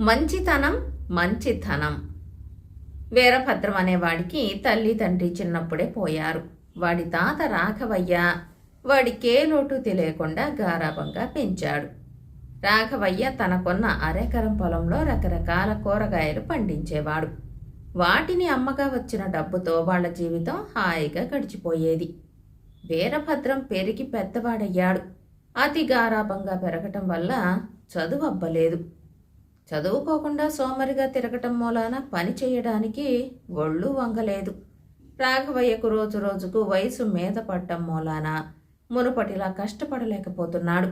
మంచితనం మంచితనం. వీరభద్రం అనేవాడికి తల్లి తండ్రి చిన్నప్పుడే పోయారు. వాడి తాత రాఘవయ్య వాడికే లోటు తెలియకుండా గారాభంగా పెంచాడు. రాఘవయ్య తనకున్న అరెకరం పొలంలో రకరకాల కూరగాయలు పండించేవాడు. వాటిని అమ్మగా వచ్చిన డబ్బుతో వాళ్ళ జీవితం హాయిగా గడిచిపోయేది. వీరభద్రం పెరిగి పెద్దవాడయ్యాడు. అతి గారాభంగా పెరగటం వల్ల చదువు అబ్బలేదు. చదువుకోకుండా సోమరిగా తిరగటం మూలాన పని చేయడానికి ఒళ్ళు వంగలేదు. రాఘవయ్యకు రోజు రోజుకు వయసు మీద పడటం మూలాన మునుపటిలా కష్టపడలేకపోతున్నాడు.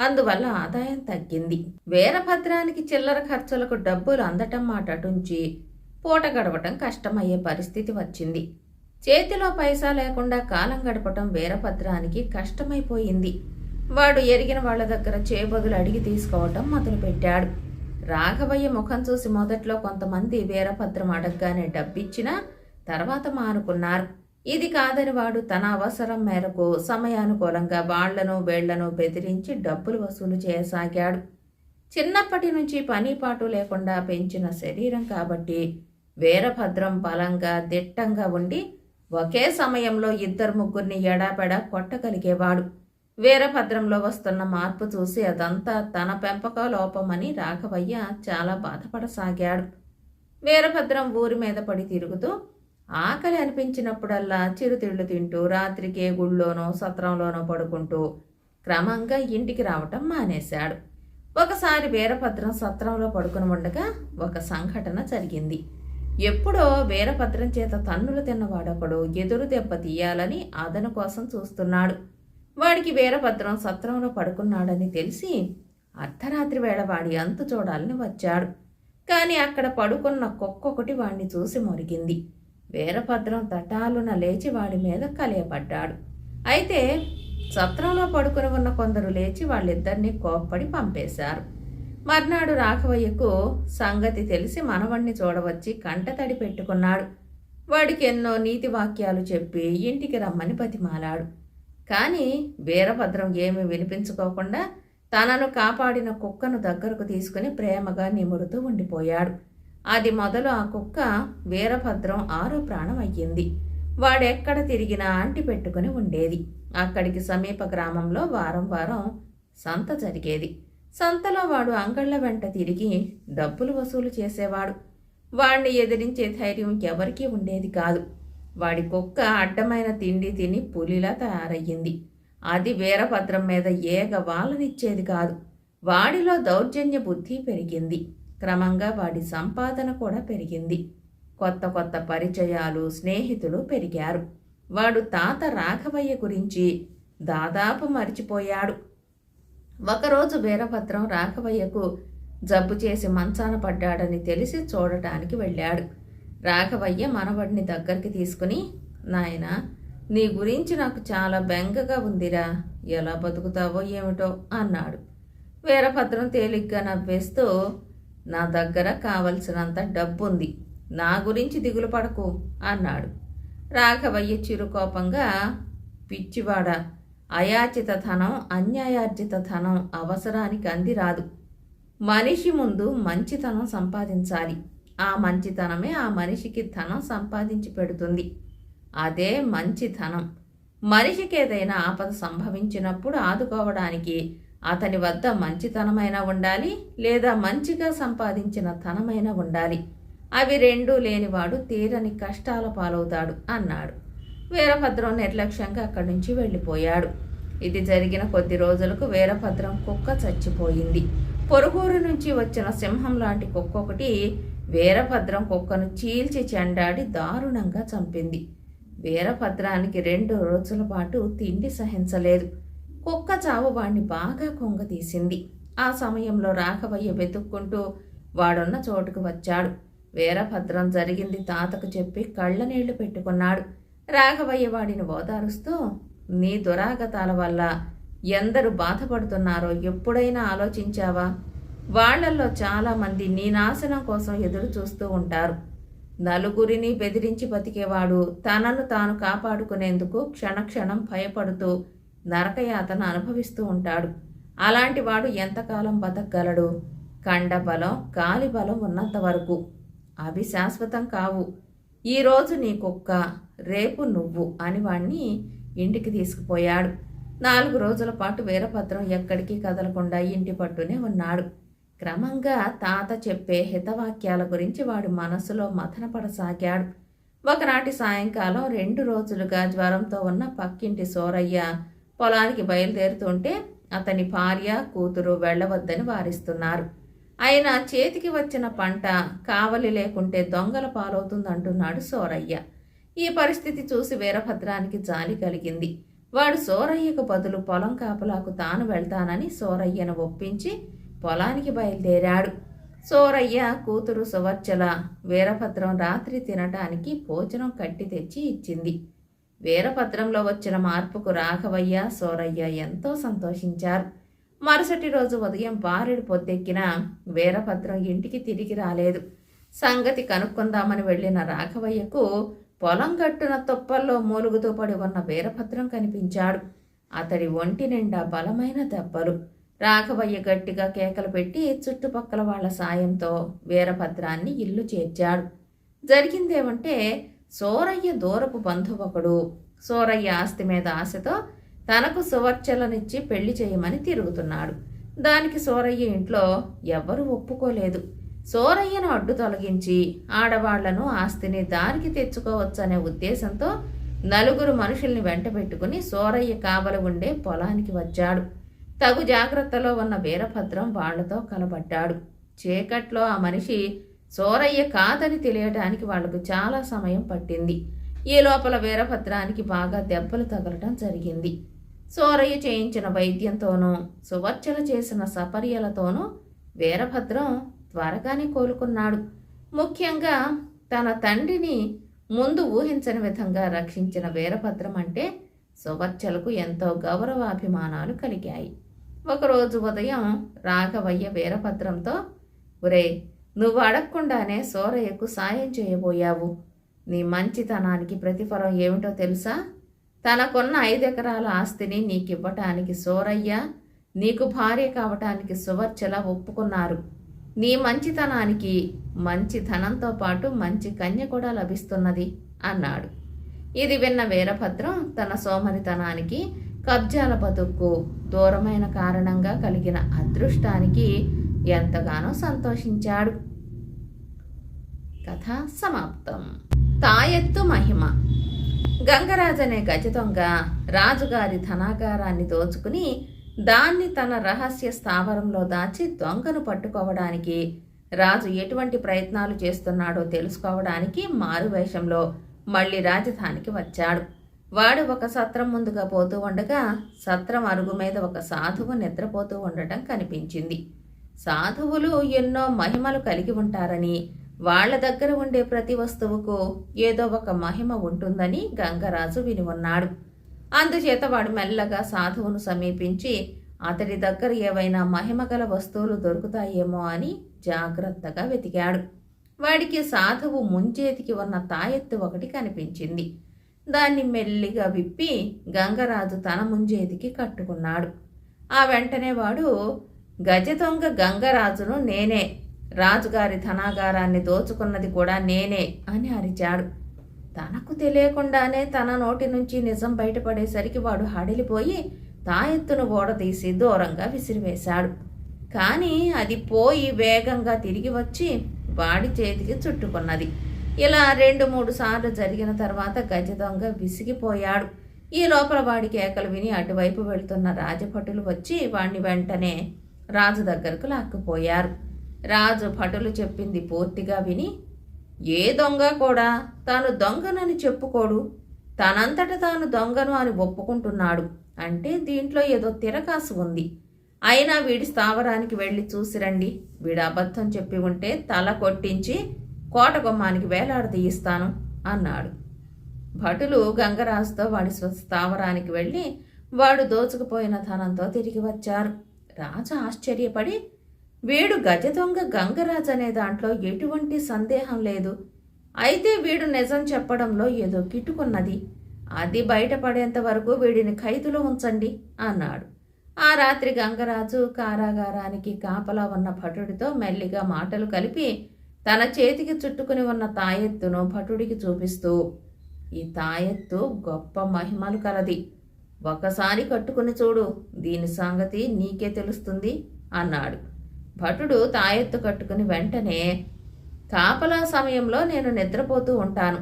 అందువల్ల ఆదాయం తగ్గింది. వీరభద్రానికి చిల్లర ఖర్చులకు డబ్బులు అందటం మాట అటుంచి పూట గడవటం కష్టమయ్యే పరిస్థితి వచ్చింది. చేతిలో పైసా లేకుండా కాలం గడపటం వీరభద్రానికి కష్టమైపోయింది. వాడు ఎరిగిన వాళ్ళ దగ్గర చేబదులు అడిగి తీసుకోవటం మొదలుపెట్టాడు. రాఘవయ్య ముఖం చూసి మొదట్లో కొంతమంది వీరభద్రం అడగగానే డబ్బిచ్చినా తర్వాత మానుకున్నారు. ఇది కాదని వాడు తన అవసరం మేరకు సమయానుకూలంగా వాళ్ళను వేళ్ళను బెదిరించి డబ్బులు వసూలు చేయసాగాడు. చిన్నప్పటి నుంచి పని పాటు లేకుండా పెంచిన శరీరం కాబట్టి వీరభద్రం బలంగా దిట్టంగా ఉండి ఒకే సమయంలో ఇద్దరు ముగ్గురిని ఎడాపెడా కొట్టగలిగేవాడు. వీరభద్రంలో వస్తున్న మార్పు చూసి అదంతా తన పెంపక లోపమని రాఘవయ్య చాలా బాధపడసాగాడు. వీరభద్రం ఊరి మీద పడి తిరుగుతూ ఆకలి అనిపించినప్పుడల్లా చిరుతిళ్ళు తింటూ రాత్రికి ఏ గుళ్ళోనో సత్రంలోనో పడుకుంటూ క్రమంగా ఇంటికి రావటం మానేశాడు. ఒకసారి వీరభద్రం సత్రంలో పడుకుని ఉండగా ఒక సంఘటన జరిగింది. ఎప్పుడో వీరభద్రం చేత తన్నులు తిన్నవాడొకడు ఎదురు దెబ్బ తీయాలని అదను కోసం చూస్తున్నాడు. వాడికి వీరభద్రం సత్రంలో పడుకున్నాడని తెలిసి అర్ధరాత్రి వేళ వాడి అంతు చూడాలని వచ్చాడు. కానీ అక్కడ పడుకున్న కుక్కొకటి వాణ్ణి చూసి మొరిగింది. వీరభద్రం తటాలున లేచి వాడి మీద కలియపడ్డాడు అయితే సత్రంలో పడుకుని ఉన్న కొందరు లేచి వాళ్ళిద్దరినీ కోప్పడి పంపేశారు. మర్నాడు రాఘవయ్యకు సంగతి తెలిసి మనవణ్ణి చూడవచ్చి కంటతడి పెట్టుకున్నాడు. వాడికి ఎన్నో నీతి వాక్యాలు చెప్పి ఇంటికి రమ్మని బతిమాలాడు. కానీ వీరభద్రం ఏమీ వినిపించుకోకుండా తనను కాపాడిన కుక్కను దగ్గరకు తీసుకుని ప్రేమగా నిమురుతూ ఉండిపోయాడు. అది మొదలు ఆ కుక్క వీరభద్రం ఆరో ప్రాణం అయ్యింది. వాడెక్కడ తిరిగినా అంటి పెట్టుకుని ఉండేది. అక్కడికి సమీప గ్రామంలో వారం వారం సంత జరిగేది. సంతలో వాడు అంగళ్ళ వెంట తిరిగి డబ్బులు వసూలు చేసేవాడు. వాణ్ణి ఎదిరించే ధైర్యం ఎవరికీ ఉండేది కాదు. వాడి కుక్క అడ్డమైన తిండి తిని పులిలా తయారయ్యింది. అది వీరభద్రం మీద ఏగ వాళ్ళనిచ్చేది కాదు. వాడిలో దౌర్జన్య బుద్ధి పెరిగింది. క్రమంగా వాడి సంపాదన కూడా పెరిగింది. కొత్త కొత్త పరిచయాలు స్నేహితులు పెరిగారు. వాడు తాత రాఘవయ్య గురించి దాదాపు మరిచిపోయాడు. ఒకరోజు వీరభద్రం రాఘవయ్యకు జబ్బు చేసి మంచాన పడ్డాడని తెలిసి చూడటానికి వెళ్ళాడు. రాఘవయ్య మనవడిని దగ్గరికి తీసుకుని నాయనా నీ గురించి నాకు చాలా బెంగగా ఉందిరా. ఎలా బతుకుతావో ఏమిటో అన్నాడు. వీరభద్రం తేలిగ్గా నవ్వేస్తూ నా దగ్గర కావలసినంత డబ్బుంది. నా గురించి దిగులు పడకు అన్నాడు. రాఘవయ్య చిరుకోపంగా పిచ్చివాడ అయాచిత ధనం అన్యాయార్జిత ధనం అవసరానికి అందిరాదు మనిషి ముందు మంచితనం సంపాదించాలి. ఆ మంచితనమే ఆ మనిషికి ధనం సంపాదించి పెడుతుంది. అదే మంచితనం. మనిషికి ఏదైనా ఆపద సంభవించినప్పుడు ఆదుకోవడానికి అతని వద్ద మంచితనమైనా ఉండాలి లేదా మంచిగా సంపాదించిన ధనమైనా ఉండాలి. అవి రెండూ లేనివాడు తీరని కష్టాల పాలవుతాడు అన్నాడు. వీరభద్రం నిర్లక్ష్యంగా అక్కడి నుంచి వెళ్ళిపోయాడు. ఇది జరిగిన కొద్ది రోజులకు వీరభద్రం కుక్క చచ్చిపోయింది. పొరుగూరు నుంచి వచ్చిన సింహం లాంటి కుక్క ఒకటి వీరభద్రం కుక్కను చీల్చి చెండాడి దారుణంగా చంపింది. వీరభద్రానికి రెండు రోజుల పాటు తిండి సహించలేదు. కుక్క చావు వాణ్ణి బాగా కొంగతీసింది. ఆ సమయంలో రాఘవయ్య వెతుక్కుంటూ వాడున్న చోటుకు వచ్చాడు. వీరభద్రం జరిగింది తాతకు చెప్పి కళ్ళనీళ్ళు పెట్టుకున్నాడు. రాఘవయ్య వాడిని ఓదారుస్తూ నీ దురాగతాల వల్ల ఎందరు బాధపడుతున్నారో ఎప్పుడైనా ఆలోచించావా? వాళ్ళల్లో చాలామంది నీ నాశనం కోసం ఎదురు చూస్తూ ఉంటారు. నలుగురిని బెదిరించి బతికేవాడు తనను తాను కాపాడుకునేందుకు క్షణక్షణం భయపడుతూ నరకయాతన అనుభవిస్తూ ఉంటాడు. అలాంటి వాడు ఎంతకాలం బతకగలడు? కండబలం గాలి బలం ఉన్నంత వరకు. అవి శాశ్వతం కావు. ఈరోజు నీ కుక్క రేపు నువ్వు అని వాణ్ణి ఇంటికి తీసుకుపోయాడు. నాలుగు రోజుల పాటు వీరభద్రం ఎక్కడికి కదలకుండా ఇంటి పట్టునే ఉన్నాడు. క్రమంగా తాత చెప్పే హితవాక్యాల గురించి వాడు మనసులో మథనపడసాగాడు. ఒకనాటి సాయంకాలం రెండు రోజులుగా జ్వరంతో ఉన్న పక్కింటి సోరయ్య పొలానికి బయలుదేరుతుంటే అతని భార్య కూతురు వెళ్ళవద్దని వారిస్తున్నారు. అయినా చేతికి వచ్చిన పంట కావలి లేకుంటే దొంగల పాలవుతుందంటున్నాడు సోరయ్య. ఈ పరిస్థితి చూసి వీరభద్రానికి జాలి కలిగింది. వాడు సోరయ్యకు బదులు పొలం కాపలాకు తాను వెళ్తానని సోరయ్యను ఒప్పించి పొలానికి బయలుదేరాడు. సోరయ్య కూతురు సువర్చల వీరభద్రం రాత్రి తినటానికి భోజనం కట్టి తెచ్చి ఇచ్చింది. వీరభద్రంలో వచ్చిన మార్పుకు రాఘవయ్య సోరయ్య ఎంతో సంతోషించారు. మరుసటి రోజు ఉదయం బారెడు పొద్దెక్కిన వీరభద్రం ఇంటికి తిరిగి రాలేదు. సంగతి కనుక్కుందామని వెళ్ళిన రాఘవయ్యకు పొలం గట్టున తుప్పల్లో మూలుగుతూ పడి ఉన్న వీరభద్రం కనిపించాడు. అతడి ఒంటి నిండా బలమైన దెబ్బలు. రాఘవయ్య గట్టిగా కేకలు పెట్టి చుట్టుపక్కల వాళ్ళ సాయంతో వీరభద్రాన్ని ఇల్లు చేర్చాడు. జరిగిందేమంటే సోరయ్య దూరపు బంధువకుడు సోరయ్య ఆస్తి మీద ఆశతో తనకు సువర్చలనిచ్చి పెళ్ళి చేయమని తిరుగుతున్నాడు. దానికి సోరయ్య ఇంట్లో ఎవ్వరూ ఒప్పుకోలేదు. సోరయ్యను అడ్డు తొలగించి ఆడవాళ్ళను ఆస్తిని దారికి తెచ్చుకోవచ్చనే ఉద్దేశంతో నలుగురు మనుషుల్ని వెంట పెట్టుకుని సోరయ్య కావలి ఉండే పొలానికి వచ్చాడు. తగు జాగ్రత్తలో ఉన్న వీరభద్రం వాళ్ళతో కలబడ్డాడు చీకట్లో ఆ మనిషి సోరయ్య కాదని తెలియటానికి వాళ్ళకు చాలా సమయం పట్టింది. ఈ లోపల వీరభద్రానికి బాగా దెబ్బలు తగలటం జరిగింది. సోరయ్య చేయించిన వైద్యంతోనూ సువర్చల చేసిన సపర్యలతోనూ వీరభద్రం త్వరగానే కోలుకున్నాడు. ముఖ్యంగా తన తండ్రిని ముందు ఊహించని విధంగా రక్షించిన వీరభద్రం అంటే సువర్చలకు ఎంతో గౌరవాభిమానాలు కలిగాయి. ఒకరోజు ఉదయం రాఘవయ్య వీరభద్రంతో ఒరే నువ్వు అడగకుండానే సోరయ్యకు సాయం చేయబోయావు. నీ మంచితనానికి ప్రతిఫలం ఏమిటో తెలుసా? తనకున్న ఐదెకరాల ఆస్తిని నీకివ్వటానికి సోరయ్య నీకు భార్య కావటానికి సువర్చల ఒప్పుకున్నారు. నీ మంచితనానికి మంచి ధనంతో పాటు మంచి కన్య కూడా లభిస్తున్నది అన్నాడు. ఇది విన్న వీరభద్రం తన సోమరితనానికి కబ్జాల బతుక్కు దూరమైన కారణంగా కలిగిన అదృష్టానికి ఎంతగానో సంతోషించాడు. కథ సమాప్తం. తాయెత్తు మహిమ. గంగరాజు అనే గజదొంగ రాజుగారి ధనాగారాన్ని దోచుకుని దాన్ని తన రహస్య స్థావరంలో దాచి దొంగను పట్టుకోవడానికి రాజు ఎటువంటి ప్రయత్నాలు చేస్తున్నాడో తెలుసుకోవడానికి మారువేషంలో మళ్ళీ రాజధానికి వచ్చాడు. వాడు ఒక సత్రం ముందుగా పోతూ ఉండగా సత్రం అరుగు మీద ఒక సాధువు నిద్రపోతూ ఉండటం కనిపించింది. సాధువులు ఎన్నో మహిమలు కలిగి ఉంటారని వాళ్ళ దగ్గర ఉండే ప్రతి వస్తువుకు ఏదో ఒక మహిమ ఉంటుందని గంగరాజు విని ఉన్నాడు. అందుచేత వాడు మెల్లగా సాధువును సమీపించి అతడి దగ్గర ఏవైనా మహిమ గల వస్తువులు దొరుకుతాయేమో అని జాగ్రత్తగా వెతికాడు. వాడికి సాధువు ముంచేతికి ఉన్న తాయెత్తు ఒకటి కనిపించింది. దాన్ని మెల్లిగా విప్పి గంగరాజు తన ముంజేదికి కట్టుకున్నాడు. ఆ వెంటనే వాడు గజదొంగ గంగరాజును నేనే రాజుగారి ధనాగారాన్ని దోచుకున్నది కూడా నేనే అని అరిచాడు. తనకు తెలియకుండానే తన నోటి నుంచి నిజం బయటపడేసరికి వాడు హడిలిపోయి తాయెత్తును ఓడదీసి దూరంగా విసిరివేశాడు. కానీ అది పోయి వేగంగా తిరిగి వచ్చి వాడి చేతికి చుట్టుకున్నది. ఇలా రెండు మూడు సార్లు జరిగిన తర్వాత గజ దొంగ విసిగిపోయాడు. ఈ లోపల వాడి కేకలు విని అటువైపు వెళ్తున్న రాజభటులు వచ్చి వాణ్ణి వెంటనే రాజు దగ్గరకు లాక్కుపోయారు. రాజు భటులు చెప్పింది పూర్తిగా విని ఏ దొంగ కూడా తాను దొంగనని చెప్పుకోడు. తనంతట తాను దొంగను అని ఒప్పుకుంటున్నాడు. అంటే దీంట్లో ఏదో తిరకాసు ఉంది. అయినా వీడి స్థావరానికి వెళ్ళి చూసిరండి. వీడు అబద్ధం చెప్పి ఉంటే తల కొట్టించి కోటగుమ్మానికి వేలాడదీయిస్తాను అన్నాడు. భటులు గంగరాజుతో వాడి స్థావరానికి వెళ్ళి వాడు దోచుకుపోయిన ధనంతో తిరిగి వచ్చారు. రాజు ఆశ్చర్యపడి వీడు గజ దొంగ గంగరాజు అనే దాంట్లో ఎటువంటి సందేహం లేదు. అయితే వీడు నిజం చెప్పడంలో ఏదో కిట్టుకున్నది అది బయటపడేంత వరకు వీడిని ఖైదులో ఉంచండి అన్నాడు. ఆ రాత్రి గంగరాజు కారాగారానికి కాపలా ఉన్న భటుడితో మెల్లిగా మాటలు కలిపి తన చేతికి చుట్టుకుని ఉన్న తాయెత్తును భటుడికి చూపిస్తూ ఈ తాయెత్తు గొప్ప మహిమలు కలది. ఒకసారి కట్టుకుని చూడు దీని సంగతి నీకే తెలుస్తుంది అన్నాడు. భటుడు తాయెత్తు కట్టుకుని వెంటనే కాపలా సమయంలో నేను నిద్రపోతూ ఉంటాను.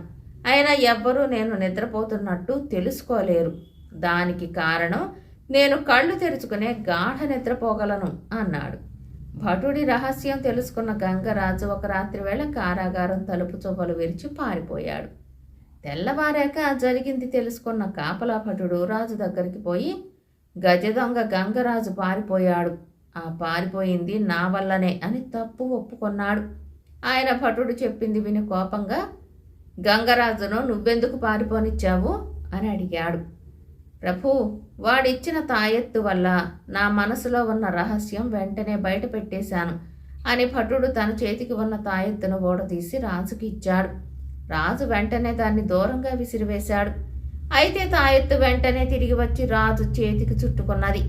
అయినా ఎవ్వరూ నేను నిద్రపోతున్నట్టు తెలుసుకోలేరు. దానికి కారణం నేను కళ్ళు తెరుచుకునే గాఢ నిద్రపోగలను అన్నాడు. భటుడి రహస్యం తెలుసుకున్న గంగరాజు ఒక రాత్రి వేళ కారాగారం తలుపు చొవ్వలు విరిచి పారిపోయాడు. తెల్లవారాక జరిగింది తెలుసుకున్న కాపలా భటుడు రాజు దగ్గరికి పోయి గజ దొంగ గంగరాజు పారిపోయాడు. ఆ పారిపోయింది నా వల్లనే అని తప్పు ఒప్పుకున్నాడు. ఆయన భటుడు చెప్పింది విని కోపంగా గంగరాజును నువ్వెందుకు పారిపోనిచ్చావు? అని అడిగాడు. ప్రభు వాడిచ్చిన తాయెత్తు వల్ల నా మనసులో ఉన్న రహస్యం వెంటనే బయటపెట్టేశాను అని భటుడు తన చేతికి ఉన్న తాయెత్తును ఓడదీసి రాజుకి ఇచ్చాడు. రాజు వెంటనే దాన్ని దూరంగా విసిరివేశాడు. అయితే తాయెత్తు వెంటనే తిరిగి వచ్చి రాజు చేతికి చుట్టుకున్నది.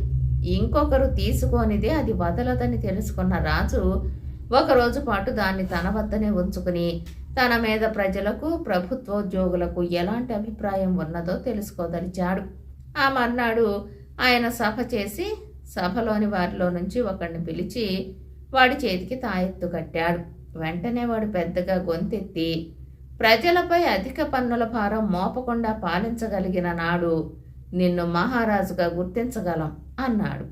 ఇంకొకరు తీసుకొనిదే అది వదలదని తెలుసుకున్న రాజు ఒకరోజు పాటు దాన్ని తన వద్దనే ఉంచుకుని తన మీద ప్రజలకు ప్రభుత్వోద్యోగులకు ఎలాంటి అభిప్రాయం ఉన్నదో తెలుసుకోదలిచాడు. ఆ మర్నాడు ఆయన సభ చేసి సభలోని వారిలో నుంచి ఒకడిని పిలిచి వాడి చేతికి తాయెత్తు కట్టాడు. వెంటనే వాడు పెద్దగా గొంతెత్తి ప్రజలపై అధిక పన్నుల భారం మోపకుండా పాలించగలిగిన నాడు నిన్ను మహారాజుగా గుర్తించగలం అన్నాడు.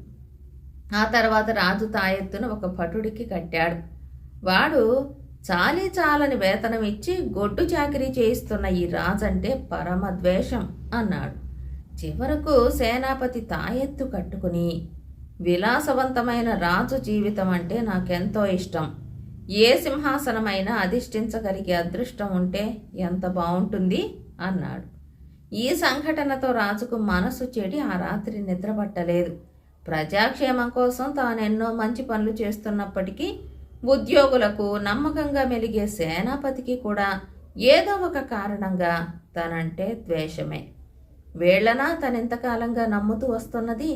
ఆ తర్వాత రాజు తాయెత్తును ఒక భటుడికి కట్టాడు. వాడు చాలీ చాలని వేతనం ఇచ్చి గొడ్డు చాకరీ చేయిస్తున్న ఈ రాజంటే పరమ ద్వేషం అన్నాడు. చివరకు సేనాపతి తాయెత్తు కట్టుకుని విలాసవంతమైన రాజు జీవితం అంటే నాకెంతో ఇష్టం. ఏ సింహాసనమైనా అధిష్ఠించగలిగే అదృష్టం ఉంటే ఎంత బాగుంటుంది అన్నాడు. ఈ సంఘటనతో రాజుకు మనసు చెడి ఆ రాత్రి నిద్రపట్టలేదు. ప్రజాక్షేమం కోసం తానెన్నో మంచి పనులు చేస్తున్నప్పటికీ ఉద్యోగులకు నమ్మకంగా మెలిగే సేనాపతికి కూడా ఏదో ఒక కారణంగా తనంటే ద్వేషమే. వేళ్ళనా తనెంతకాలంగా నమ్ముతూ వస్తున్నది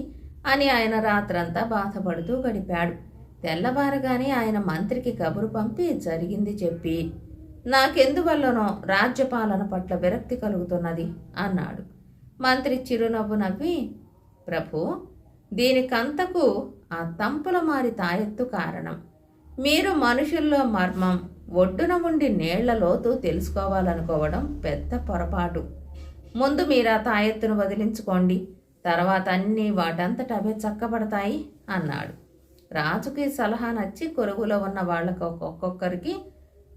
అని ఆయన రాత్రంతా బాధపడుతూ గడిపాడు. తెల్లవారగానే ఆయన మంత్రికి కబురు పంపి జరిగింది చెప్పి నాకెందువల్లనో రాజ్యపాలన పట్ల విరక్తి కలుగుతున్నది అన్నాడు. మంత్రి చిరునవ్వు నవ్వి ప్రభు దీనికంతకు ఆ తంపుల మారి తాయెత్తు కారణం. మీరు మనుషుల్లో మర్మం ఒడ్డున ఉండి నీళ్ళ లోతు తెలుసుకోవాలనుకోవడం పెద్ద పొరపాటు. ముందు మీరు ఆ తాయెత్తును వదిలించుకోండి. తర్వాత అన్నీ వాటంతట అవే చక్కబడతాయి అన్నాడు. రాజుకి సలహా నచ్చి కొరుగులో ఉన్న వాళ్ళకు ఒక్కొక్కరికి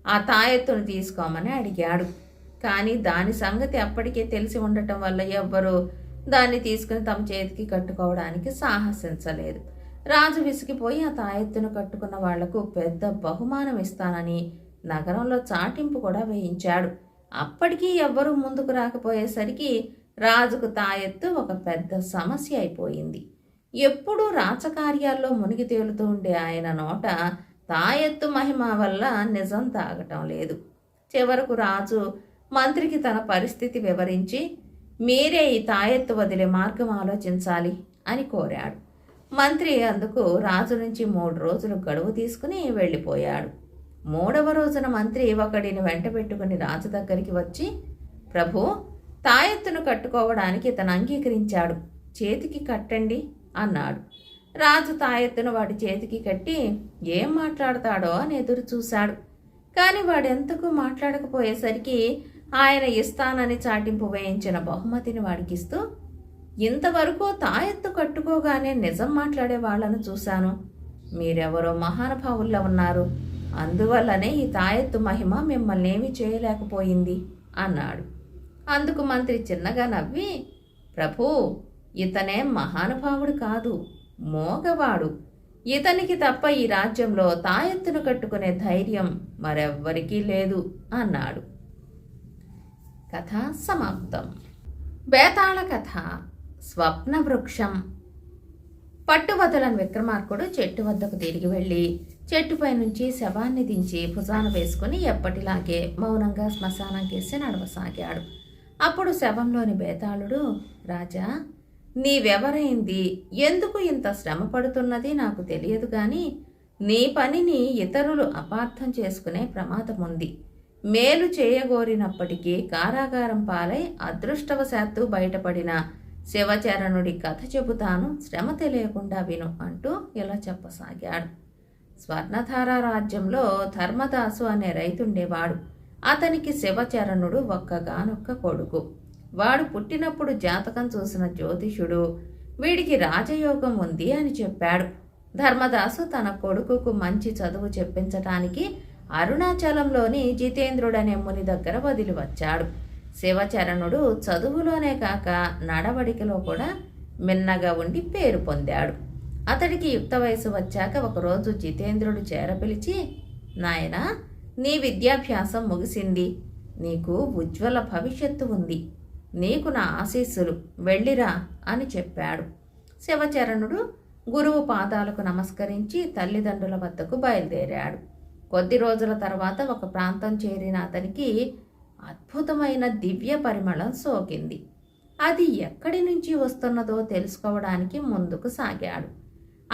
ఆ తాయెత్తును తీసుకోమని అడిగాడు. కానీ దాని సంగతి అప్పటికే తెలిసి ఉండటం వల్ల ఎవ్వరూ దాన్ని తీసుకుని తమ చేతికి కట్టుకోవడానికి సాహసించలేదు. రాజు విసిగిపోయి ఆ తాయెత్తును కట్టుకున్న వాళ్ళకు పెద్ద బహుమానం ఇస్తానని నగరంలో చాటింపు కూడా వేయించాడు. అప్పటికీ ఎవ్వరూ ముందుకు రాకపోయేసరికి రాజుకు తాయెత్తు ఒక పెద్ద సమస్య అయిపోయింది. ఎప్పుడూ రాచకార్యాల్లో మునిగి తేలుతూ ఉండే ఆయన నోట తాయెత్తు మహిమ వల్ల నిజం తాగటం లేదు. చివరకు రాజు మంత్రికి తన పరిస్థితి వివరించి మీరే ఈ తాయెత్తు వదిలే మార్గం ఆలోచించాలి అని కోరాడు. మంత్రి అందుకు రాజు నుంచి మూడు రోజులు గడువు తీసుకుని వెళ్ళిపోయాడు. మూడవ రోజున మంత్రి ఒకడిని వెంట పెట్టుకుని రాజు దగ్గరికి వచ్చి ప్రభు తాయెత్తును కట్టుకోవడానికి ఇతను అంగీకరించాడు. చేతికి కట్టండి అన్నాడు. రాజు తాయెత్తును వాడి చేతికి కట్టి ఏం మాట్లాడతాడో అని ఎదురు చూశాడు. కానీ వాడెంతకు మాట్లాడకపోయేసరికి ఆయన ఇస్తానని చాటింపు వేయించిన బహుమతిని వాడికిస్తూ ఇంతవరకు తాయెత్తు కట్టుకోగానే నిజం మాట్లాడే వాళ్ళను చూశాను. మీరెవరో మహానుభావుల్లో ఉన్నారు. అందువల్లనే ఈ తాయెత్తు మహిమ మిమ్మల్ని ఏమి చేయలేకపోయింది అన్నాడు. అందుకు మంత్రి చిన్నగా నవ్వి ప్రభూ ఇతనే మహానుభావుడు కాదు మోగవాడు. ఇతనికి తప్ప ఈ రాజ్యంలో తాయెత్తును కట్టుకునే ధైర్యం మరెవ్వరికీ లేదు అన్నాడు. కథ సమాప్తం. బేతాళ కథ స్వప్న వృక్షం. పట్టువదలని విక్రమార్కుడు చెట్టు వద్దకు తిరిగి వెళ్ళి చెట్టుపై నుంచి శవాన్ని దించి భుజాన వేసుకుని ఎప్పటిలాగే మౌనంగా శ్మశానం కేసి నడవసాగాడు. అప్పుడు శవంలోని బేతాళుడు రాజా నీవెవరైంది? ఎందుకు ఇంత శ్రమ పడుతున్నది నాకు తెలియదు కానీ నీ పనిని ఇతరులు అపార్థం చేసుకునే ప్రమాదం ఉంది మేలు చేయగోరినప్పటికీ కారాగారం పాలై అదృష్టవశాత్తు బయటపడిన శివచరణుడి కథ చెబుతాను. శ్రమ తెలియకుండా విను అంటూ ఇలా చెప్పసాగాడు. స్వర్ణధార రాజ్యంలో ధర్మదాసు అనే రైతుండేవాడు. అతనికి శివచరణుడు ఒక్కగానొక్క కొడుకు. వాడు పుట్టినప్పుడు జాతకం చూసిన జ్యోతిషుడు వీడికి రాజయోగం ఉంది అని చెప్పాడు. ధర్మదాసు తన కొడుకుకు మంచి చదువు చెప్పించటానికి అరుణాచలంలోని జితేంద్రుడనే ముని దగ్గర వదిలి వచ్చాడు శివచరణుడు చదువులోనే కాక నడవడికలో కూడా మిన్నగా ఉండి పేరు పొందాడు. అతడికి యుక్త వయసు వచ్చాక ఒకరోజు జితేంద్రుడు చేరపిలిచి నాయన నీ విద్యాభ్యాసం ముగిసింది. నీకు ఉజ్వల భవిష్యత్తు ఉంది. నీకు నా ఆశీస్సులు. వెళ్ళిరా అని చెప్పాడు. శివచరణుడు గురువు పాదాలకు నమస్కరించి తల్లిదండ్రుల వద్దకు బయలుదేరాడు. కొద్ది రోజుల తర్వాత ఒక ప్రాంతం చేరిన అతనికి అద్భుతమైన దివ్య పరిమళం సోకింది. అది ఎక్కడి నుంచి వస్తున్నదో తెలుసుకోవడానికి ముందుకు సాగాడు.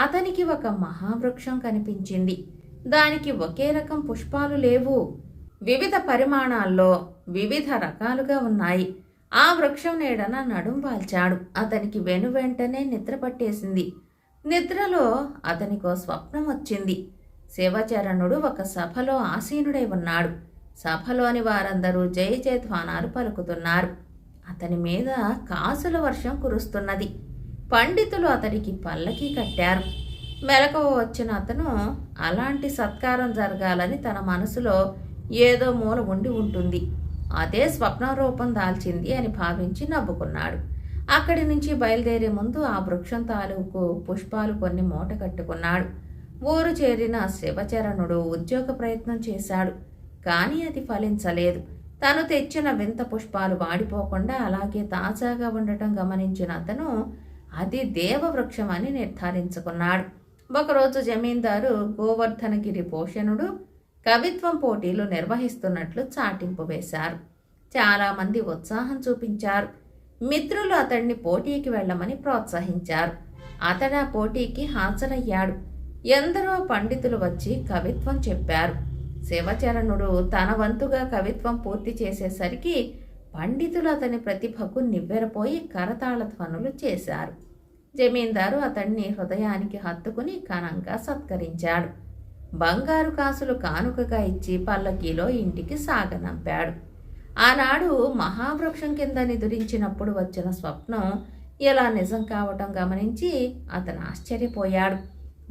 అతనికి ఒక మహావృక్షం కనిపించింది. దానికి ఒకే రకం పుష్పాలు లేవు. వివిధ పరిమాణాల్లో వివిధ రకాలుగా ఉన్నాయి. ఆ వృక్షం నీడన నడుం వాల్చాడు. అతనికి వెను వెంటనే నిద్ర పట్టేసింది. నిద్రలో అతనికో స్వప్నం వచ్చింది. శివచరణుడు ఒక సభలో ఆసీనుడై ఉన్నాడు. సభలోని వారందరూ జై జయధ్వానాలు పలుకుతున్నారు. అతని మీద కాసుల వర్షం కురుస్తున్నది. పండితులు అతనికి పల్లకి కట్టారు. మెలకువ వచ్చిన అతను అలాంటి సత్కారం జరగాలని తన మనసులో ఏదో మూల ఉండి ఉంటుంది. అదే స్వప్న రూపం దాల్చింది అని భావించి నవ్వుకున్నాడు. అక్కడి నుంచి బయలుదేరే ముందు ఆ వృక్షం తాలూకు పుష్పాలు కొన్ని మూట కట్టుకున్నాడు. ఊరు చేరిన శివచరణుడు ఉద్యోగ ప్రయత్నం చేశాడు. కానీ అది ఫలించలేదు. తను తెచ్చిన వింత పుష్పాలు వాడిపోకుండా అలాగే తాజాగా ఉండటం గమనించిన అతను అది దేవవృక్షం అని నిర్ధారించుకున్నాడు. ఒకరోజు జమీందారు గోవర్ధనగిరి పోషణుడు కవిత్వం పోటీలు నిర్వహిస్తున్నట్లు చాటింపు వేశారు. చాలామంది ఉత్సాహం చూపించారు. మిత్రులు అతడిని పోటీకి వెళ్ళమని ప్రోత్సహించారు. అతడు ఆ పోటీకి హాజరయ్యాడు. ఎందరో పండితులు వచ్చి కవిత్వం చెప్పారు. శివచరణుడు తన వంతుగా కవిత్వం పూర్తి చేసేసరికి పండితులు అతని ప్రతిభకు నివ్వెరపోయి కరతాళ ధ్వనులు చేశారు. జమీందారు అతన్ని హృదయానికి హత్తుకుని ఘనంగా సత్కరించాడు. బంగారు కాసులు కానుకగా ఇచ్చి పల్లకీలో ఇంటికి సాగనంపాడు. ఆనాడు మహావృక్షం కింద నిదురించినప్పుడు వచ్చిన స్వప్నం ఇలా నిజం కావటం గమనించి అతను ఆశ్చర్యపోయాడు.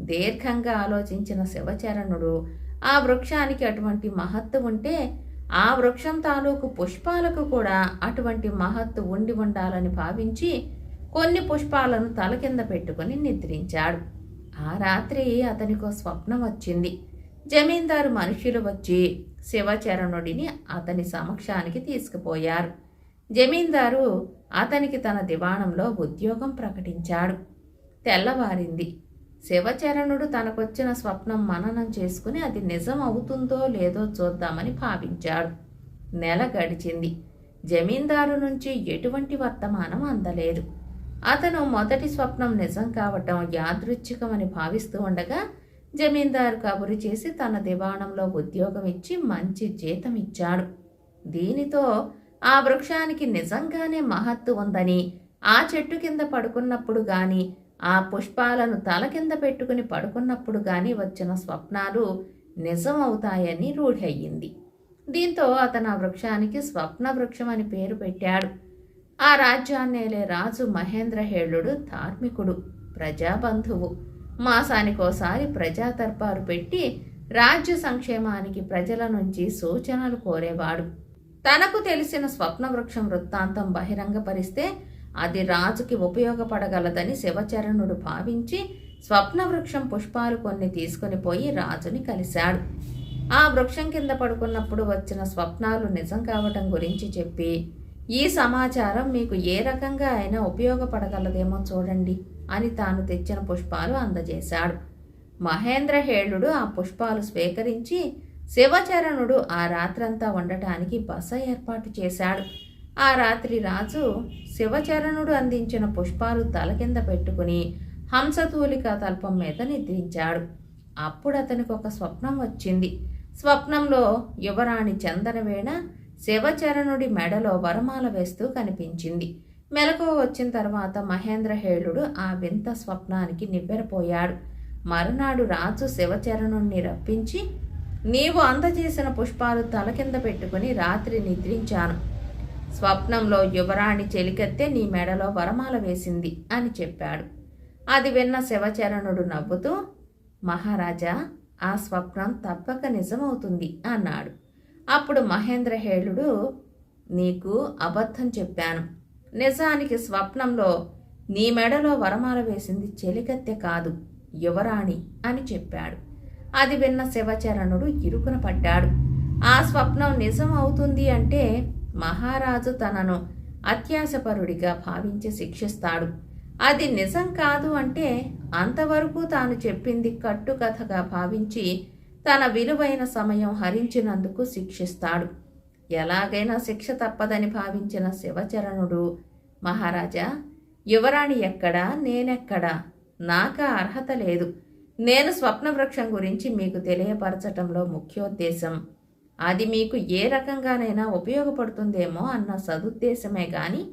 దీర్ఘంగా ఆలోచించిన శివచరణుడు ఆ వృక్షానికి అటువంటి మహత్తు ఉంటే ఆ వృక్షం తాలూకు పుష్పాలకు కూడా అటువంటి మహత్తు ఉండి ఉండాలని భావించి కొన్ని పుష్పాలను తల కింద పెట్టుకుని నిద్రించాడు. ఆ రాత్రి అతనికో స్వప్నం వచ్చింది. జమీందారు మనుషులు వచ్చి శివచరణుడిని అతని సమక్షానికి తీసుకుపోయారు. జమీందారు అతనికి తన దివాణంలో ఉద్యోగం ప్రకటించాడు. తెల్లవారింది. శివచరణుడు తనకొచ్చిన స్వప్నం మననం చేసుకుని అది నిజం అవుతుందో లేదో చూద్దామని భావించాడు. నెల గడిచింది. జమీందారు నుంచి ఎటువంటి వర్తమానం అందలేదు. అతను మొదటి స్వప్నం నిజం కావటం యాదృచ్ఛికమని భావిస్తూ ఉండగా జమీందారు కబురు చేసి తన దివాణంలో ఉద్యోగం ఇచ్చి మంచి జీతం ఇచ్చాడు. దీనితో ఆ వృక్షానికి నిజంగానే మహత్తు ఉందని ఆ చెట్టు కింద పడుకున్నప్పుడు గాని ఆ పుష్పాలను తల కింద పెట్టుకుని పడుకున్నప్పుడు కానీ వచ్చిన స్వప్నాలు నిజం అవుతాయని రూఢయ్యింది. దీంతో అతను ఆ వృక్షానికి స్వప్న వృక్షం అని పేరు పెట్టాడు. ఆ రాజ్యాన్నేలే రాజు మహేంద్రహేళుడు ధార్మికుడు ప్రజాబంధువు. మాసానికోసారి ప్రజా దర్బారు పెట్టి రాజ్య సంక్షేమానికి ప్రజల నుంచి సూచనలు కోరేవాడు. తనకు తెలిసిన స్వప్న వృక్షం వృత్తాంతం బహిరంగపరిస్తే అది రాజుకి ఉపయోగపడగలదని శివచరణుడు భావించి స్వప్న వృక్షం పుష్పాలు కొన్ని తీసుకుని పోయి రాజుని కలిశాడు. ఆ వృక్షం కింద పడుకున్నప్పుడు వచ్చిన స్వప్నాలు నిజం కావటం గురించి చెప్పి ఈ సమాచారం మీకు ఏ రకంగా అయినా ఉపయోగపడగలదేమో చూడండి అని తాను తెచ్చిన పుష్పాలు అందజేశాడు. మహేంద్ర హేళుడు ఆ పుష్పాలు స్వీకరించి శివచరణుడు ఆ రాత్రంతా ఉండటానికి బస ఏర్పాటు చేశాడు. ఆ రాత్రి రాజు శివచరణుడు అందించిన పుష్పాలు తల కింద పెట్టుకుని హంసతూలిక తల్పం మీద నిద్రించాడు. అప్పుడు అతనికి ఒక స్వప్నం వచ్చింది. స్వప్నంలో యువరాణి చందనవేణ శివచరణుడి మెడలో వరమాల వేస్తూ కనిపించింది. మెలకువ వచ్చిన తర్వాత మహేంద్రహేళుడు ఆ వింత స్వప్నానికి నివ్వెరపోయాడు. మరునాడు రాజు శివచరణుణ్ణి రప్పించి నీవు అందజేసిన పుష్పాలు తల కింద పెట్టుకుని రాత్రి నిద్రించాను. స్వప్నంలో యువరాణి చెలికెత్తే నీ మెడలో వరమాల వేసింది అని చెప్పాడు. అది విన్న శివచరణుడు నవ్వుతూ మహారాజా ఆ స్వప్నం తప్పక నిజమవుతుంది అన్నాడు. అప్పుడు మహేంద్రహేళుడు నీకు అబద్ధం చెప్పాను. నిజానికి స్వప్నంలో నీ మెడలో వరమాల వేసింది చెలికత్తె కాదు యువరాణి అని చెప్పాడు. అది విన్న శివచరణుడు ఇరుకున పడ్డాడు. ఆ స్వప్నం నిజం అవుతుంది అంటే మహారాజు తనను అత్యాశపరుడిగా భావించి శిక్షిస్తాడు. అది నిజం కాదు అంటే అంతవరకు తాను చెప్పింది కట్టుకథగా భావించి తన విలువైన సమయం హరించినందుకు శిక్షిస్తాడు. ఎలాగైనా శిక్ష తప్పదని భావించిన శివచరణుడు మహారాజా యువరాణి ఎక్కడా? నేనెక్కడా? నాకా అర్హత లేదు. నేను స్వప్నవృక్షం గురించి మీకు తెలియపరచటంలో ముఖ్యోద్దేశం. అది మీకు ఏ రకంగానైనా ఉపయోగపడుతుందేమో అన్న సదుద్దేశమే గాని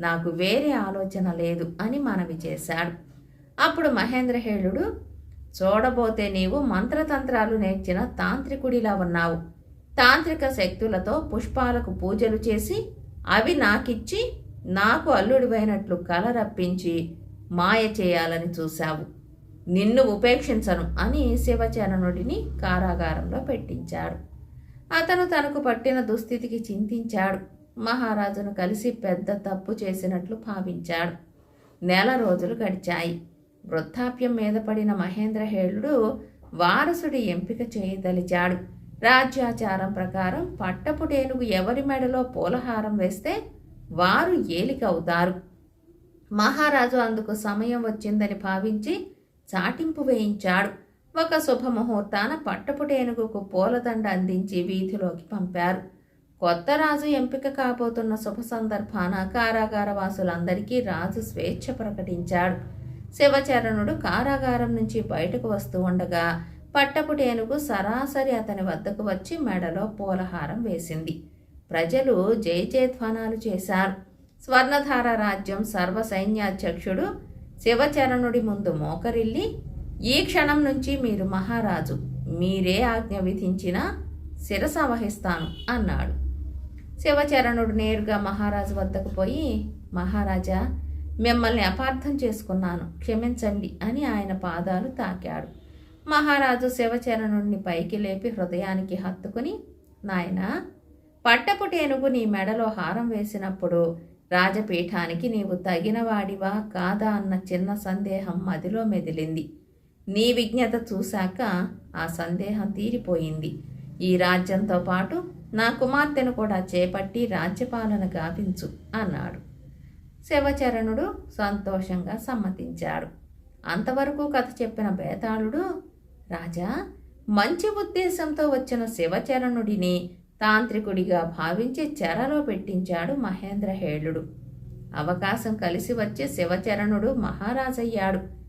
నాకు వేరే ఆలోచన లేదు అని మనవి చేశాడు. అప్పుడు మహేంద్రహేళుడు చూడబోతే నీవు మంత్రతంత్రాలు నేర్చిన తాంత్రికుడిలా ఉన్నావు. తాంత్రిక శక్తులతో పుష్పాలకు పూజలు చేసి అవి నాకిచ్చి నాకు అల్లుడివైనట్లు కలరప్పించి మాయ చేయాలని చూశావు. నిన్ను ఉపేక్షించను అని శివచరణుడిని కారాగారంలో పెట్టించాడు. అతను తనకు పట్టిన దుస్థితికి చింతించాడు. మహారాజును కలిసి పెద్ద తప్పు చేసినట్లు భావించాడు. నెల రోజులు గడిచాయి. వృద్ధాప్యం మీద పడిన మహేంద్రహేళుడు వారసుడి ఎంపిక చేయదలిచాడు. రాజ్యాచారం ప్రకారం పట్టపుటేనుగు ఎవరి మెడలో పూలహారం వేస్తే వారు ఏలికవుతారు. మహారాజు అందుకు సమయం వచ్చిందని భావించి చాటింపు వేయించాడు. ఒక శుభముహూర్తాన పట్టపుటేనుగుకు పూలదండ అందించి వీధిలోకి పంపారు. కొత్త రాజు ఎంపిక కాబోతున్న శుభ సందర్భాన కారాగార వాసులందరికీ రాజు స్వేచ్ఛ ప్రకటించాడు. శివచరణుడు కారాగారం నుంచి బయటకు వస్తూ ఉండగా పట్టపుటేనుగు సరాసరి అతని వద్దకు వచ్చి మెడలో పూలహారం వేసింది. ప్రజలు జయజయధ్వానాలు చేశారు. స్వర్ణధార రాజ్యం సర్వ సైన్యాధ్యక్షుడు శివచరణుడి ముందు మోకరిల్లి ఈ క్షణం నుంచి మీరు మహారాజు మీరే ఆజ్ఞ విధించినా శిరస వహిస్తాను అన్నాడు. శివచరణుడు నేరుగా మహారాజు వద్దకు పోయి మహారాజా మిమ్మల్ని అపార్థం చేసుకున్నాను క్షమించండి అని ఆయన పాదాలు తాకాడు. మహారాజు శివచరణుడిని పైకి లేపి హృదయానికి హత్తుకుని నాయన పట్టపుటేనుగు నీ మెడలో హారం వేసినప్పుడు రాజపీఠానికి నీవు తగినవాడివా? కాదా? అన్న చిన్న సందేహం మదిలో మెదిలింది. నీ విజ్ఞత చూశాక ఆ సందేహం తీరిపోయింది. ఈ రాజ్యంతో పాటు నా కుమార్తెను కూడా చేపట్టి రాజ్యపాలన గావించు అన్నాడు. శివచరణుడు సంతోషంగా సమ్మతించాడు. అంతవరకు కథ చెప్పిన బేతాళుడు రాజా మంచి ఉద్దేశంతో వచ్చిన శివచరణుడిని తాంత్రికుడిగా భావించి చెరలో పెట్టించాడు మహేంద్రహేళుడు. అవకాశం కలిసి వచ్చే శివచరణుడు మహారాజయ్యాడు.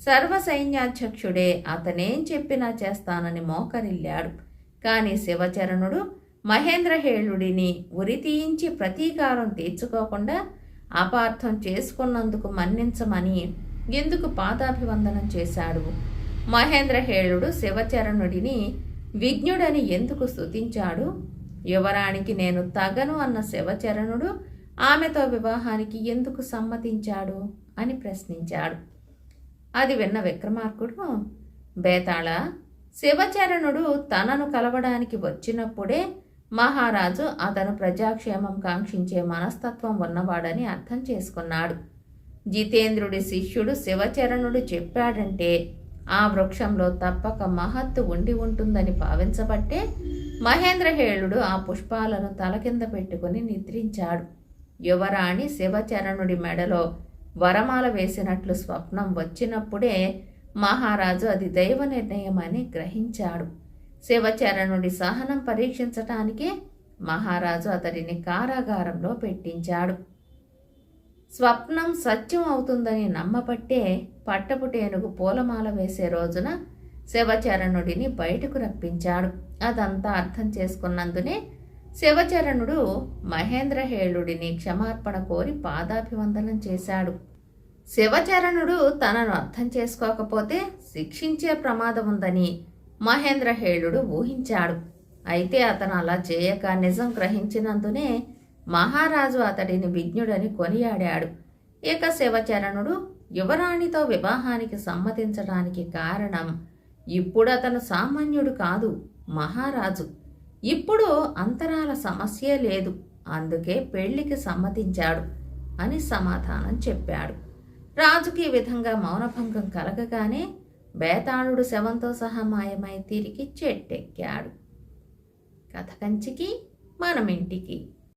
సర్వ సైన్యాధ్యక్షుడే అతనేం చెప్పినా చేస్తానని మోకరిల్లాడు. కాని శివచరణుడు మహేంద్రహేళుడిని ఉరితీయించి ప్రతీకారం తీర్చుకోకుండా అపార్థం చేసుకున్నందుకు మన్నించమని ఎందుకు పాదాభివందనం చేశాడు? మహేంద్రహేళుడు శివచరణుడిని విజ్ఞుడని ఎందుకు స్తుతించాడు? యువరానికి నేను తగను అన్న శివచరణుడు ఆమెతో వివాహానికి ఎందుకు సమ్మతించాడు? అని ప్రశ్నించాడు. అది విన్న విక్రమార్కుడు బేతాళ శివచరణుడు తనను కలవడానికి వచ్చినప్పుడే మహారాజు అతను ప్రజాక్షేమం కాంక్షించే మనస్తత్వం ఉన్నవాడని అర్థం చేసుకున్నాడు. జితేంద్రుడి శిష్యుడు శివచరణుడు చెప్పాడంటే ఆ వృక్షంలో తప్పక మహత్తు ఉండి ఉంటుందని భావించబట్టే మహేంద్రహేళుడు ఆ పుష్పాలను తల కింద పెట్టుకుని నిద్రించాడు. యువరాణి శివచరణుడి మెడలో వరమాల వేసినట్లు స్వప్నం వచ్చినప్పుడే మహారాజు అది దైవ నిర్ణయమని గ్రహించాడు. శివచరణుడి సహనం పరీక్షించటానికే మహారాజు అతడిని కారాగారంలో పెట్టించాడు. స్వప్నం సత్యం అవుతుందని నమ్మబట్టే పట్టపుటేనుగు పూలమాల వేసే రోజున శివచరణుడిని బయటకు రప్పించాడు. అదంతా అర్థం చేసుకున్నందునే శివచరణుడు మహేంద్రహేళుడిని క్షమార్పణ కోరి పాదాభివందనం చేశాడు. శివచరణుడు తనను అర్థం చేసుకోకపోతే శిక్షించే ప్రమాదం ఉందని మహేంద్రహేళుడు ఊహించాడు. అయితే అతను అలా చేయక నిజం గ్రహించినందునే మహారాజు అతడిని విజ్ఞుడని కొనియాడాడు. ఇక శివచరణుడు యువరాణితో వివాహానికి సమ్మతించడానికి కారణం ఇప్పుడు అతను సామాన్యుడు కాదు మహారాజు. ఇప్పుడు అంతరాల సమస్యే లేదు. అందుకే పెళ్ళికి సమ్మతించాడు అని సమాధానం చెప్పాడు. రాజుకి ఈ విధంగా మౌనభంగం కలగగానే బేతాళుడు శవంతో సహా మాయమై తిరిగి చెట్టెక్కాడు. కథ కంచికి మనమింటికి.